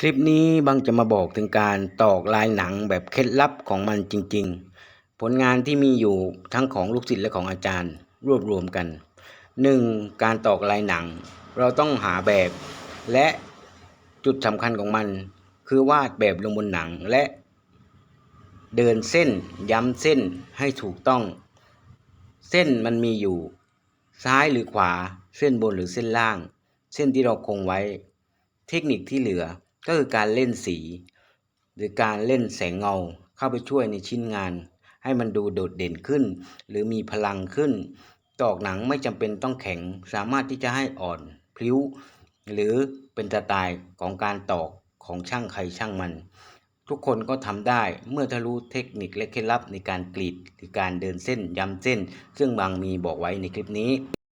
คลิปนี้บางจะมาบอกถึงการตอกลายหนังแบบเคล็ดลับของมันจริง ๆ ผลงานที่มีอยู่ทั้งของลูกศิษย์และของอาจารย์รวบรวมกัน 1. การตอกลายหนัง เราต้องหาแบบ และจุดสำคัญของมัน คือวาดแบบลงบนหนังและ เดินเส้นย้ำเส้นให้ถูกต้อง เส้นมันมีอยู่ ซ้ายหรือขวาเส้นบนหรือเส้นล่าง เส้นที่เราคงไว้ เทคนิคที่เหลือ ก็คือการเล่นสี หรือการเล่นแสงเงาเข้าไปช่วยในชิ้นงาน ให้มันดูโดดเด่นขึ้น หรือมีพลังขึ้น ตอกหนังไม่จำเป็นต้องแข็ง สามารถที่จะให้อ่อนพลิ้ว หรือเป็นสไตล์ของการตอกของช่างใครช่างมัน ทุกคนก็ทำได้เมื่อทะรู้เทคนิคและเคล็ดลับในการกรีดหรือการเดินเส้นย้ำเส้น ซึ่งบางมีบอกไว้ในคลิปนี้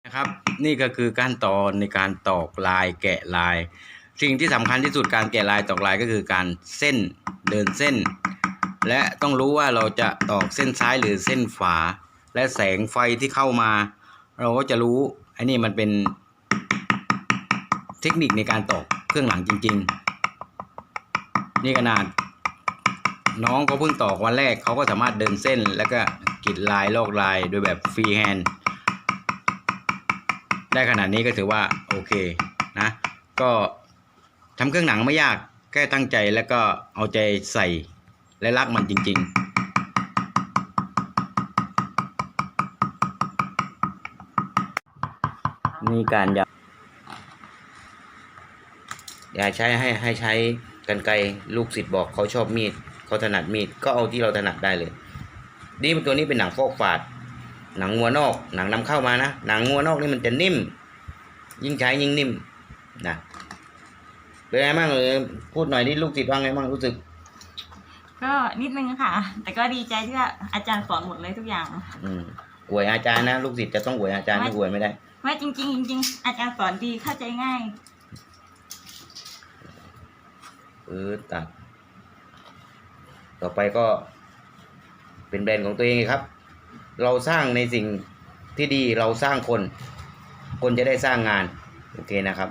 นะครับ นี่ก็คือขั้นตอนในการตอกลายแกะลาย สิ่งที่สำคัญที่สุดการแกะลายตอกลายก็คือการเส้นเดินเส้น และต้องรู้ว่าเราจะตอกเส้นซ้ายหรือเส้นขวา และแสงไฟที่เข้ามา เราก็จะรู้อันนี้มันเป็นเทคนิคในการตอกเครื่องหลังจริง ๆ นี่ขนาด น้องเขาเพิ่งตอกวันแรกเขาก็สามารถเดินเส้น แล้วก็กรีดลายลอกลายโดยแบบฟรีแฮนด์ได้ขนาดนี้ก็ถือว่าโอเคนะ ก็ ทำเครื่องหนังไม่ยากแค่ตั้งใจแล้วก็เอาใจใส่และรักมันจริง ๆนี่การยับอย่าใช้ให้ให้ใช้กันไกรลูกศิษย์บอกเขาชอบมีดเขาถนัดมีดก็เอาที่เราถนัดได้เลย นี่ตัวนี้เป็นหนังฟอกฝาด หนังงัวนอก หนังนำเข้ามานะ หนังงัวนอกนี่มันจะนิ่ม ยิ่งใช้ยิ่งนิ่มนะ เป็นไงบ้างเลยพูดหน่อยที่ลูกศิษย์ว่าไงบ้างรู้สึก ก็นิดนึงค่ะ แต่ก็ดีใจที่ว่าอาจารย์สอนหมดเลยทุกอย่าง อืมอวยอาจารย์นะลูกศิษย์จะต้องอวยอาจารย์ไม่อวยไม่ได้ว่าจริงๆจริงๆอาจารย์สอนดีเข้าใจง่าย เออตัด ต่อไปก็ เป็นแบรนด์ของตัวเองครับ เราสร้างในสิ่งที่ดีเราสร้างคน คนจะได้สร้างงาน โอเคนะครับ